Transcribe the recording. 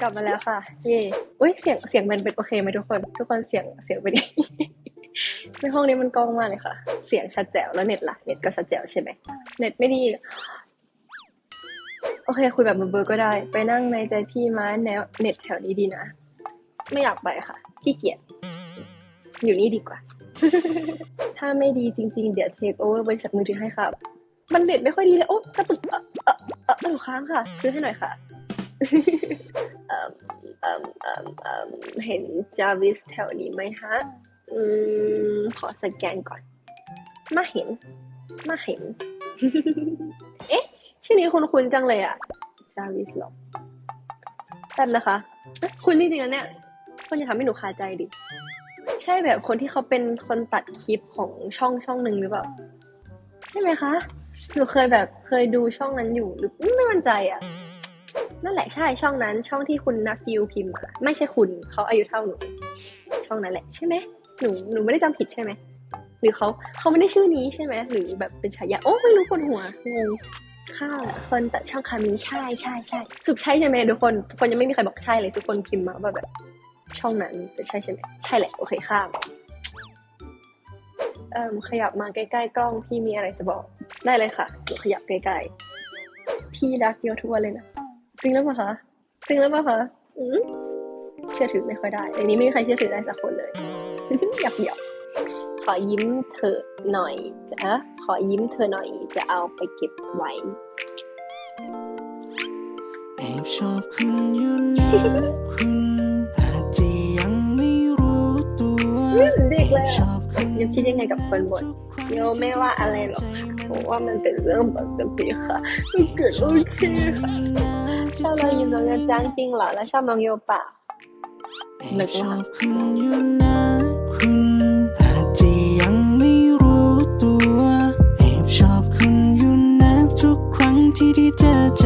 กลับมาแล้วค่ะเย่อุ้ยเสียงเสียงมันเป็นโอเคไหมทุกคน ทุกคนเสียงเสียงเป็นดีในห้องนี้มันกล้องมากเลยค่ะ เสียงชัดแจ๋วแล้วเน็ตล่ะเน็ตก็ชัดแจ๋วใช่ไหมเน็ตไม่ดี โอเค คุยแบบเบอร์ก็ได้ ไปนั่งในใจพี่ม้าแนวเน็ตแถวนี้ดีนะ ไม่อยากไปค่ะขี้เกียจอยู่นี่ดีกว่า ถ้าไม่ดีจริง ๆ เดี๋ยวเทคโอเวอร์บริษัทมือถือให้ค่ะมันเน็ตไม่ค่อยดีเลยโอ้กระตุกเออเออเออเอ่อค้างค่ะ ซื้อให้หน่อยค่ะ เอ่มเอ่มเอ่มเอ่มเห็นจาวิสแถวนี้ไหมฮะ อืม ขอสแกนก่อน มาเห็น มาเห็น เอ๊ะ ชื่อนี้คุ้นจังเลยอะจาวิสหรอแป๊บนะคะ คุณจริงๆนะเนี่ยคนจะทำให้หนูคาใจดิ ใช่แบบคนที่เขาเป็นคนตัดคลิปของช่องช่องหนึ่งหรือเปล่า ใช่ไหมคะ หนูเคยแบบเคยดูช่องนั้นอยู่หรือไม่มั่นใจอะ นั่นแหละใช่ช่องนั้นช่องที่คุณนัฟิวพิมพ์มาไม่ใช่คุณเขาอายุเท่าหนู ช่องนั้นแหละใช่ไหมหนูหนูไม่ได้จำผิดใช่ไหมหรือเขาเขาไม่ได้ชื่อนี้ใช่ไหมหรือแบบเป็นฉายาโอ้ไม่รู้คนหัวงงข้าวคนแต่ช่องคามินใช่ใช่ใช่สุกใช่ใช่ไหมทุกคนทุกคนยังไม่มีใครบอกใช่เลยทุกคนพิมพ์มาว่าแบบ ช่องนั้นแต่ใช่ใช่ไหมใช่แหละโอเคข้ามเอ่มขยับมาใกล้ๆกล้องพี่มีอะไรจะบอกได้เลยค่ะหนูขยับใกล้ๆพี่รักเดียวทั่วเลยนะ จริงแล้วปะคะจริงแล้วปะคะอืมเชื่อถือไม่ค่อยได้ในนี้ไม่มีใครเชื่อถือได้สักคนเลยหยอกหยอกขอยิ้มเธอหน่อยจะขอยิ้มเธอหน่อยจะเอาไปเก็บไว้แอบชอบคุณอยู่นะคุณอาจจะยังไม่รู้ตัวเด็กเลยชอะอบคุณโยคิดยังไงกับคนบ่ นโยไม่ว่าอะไรหรอกค่ะเพราะว่ามันเป็นเรื่องปกติค่ะมันเกิดโอเคค่ะชอบน้องยิมน้องยาจ้างจริงเหรอแล้วชอบน้องโยปล่าแอบชอบคุณอยู่นะคุณอาจจะยังไม่รู้ตัวแอบชอบคุณอยู่นะที่ได้เจอใจ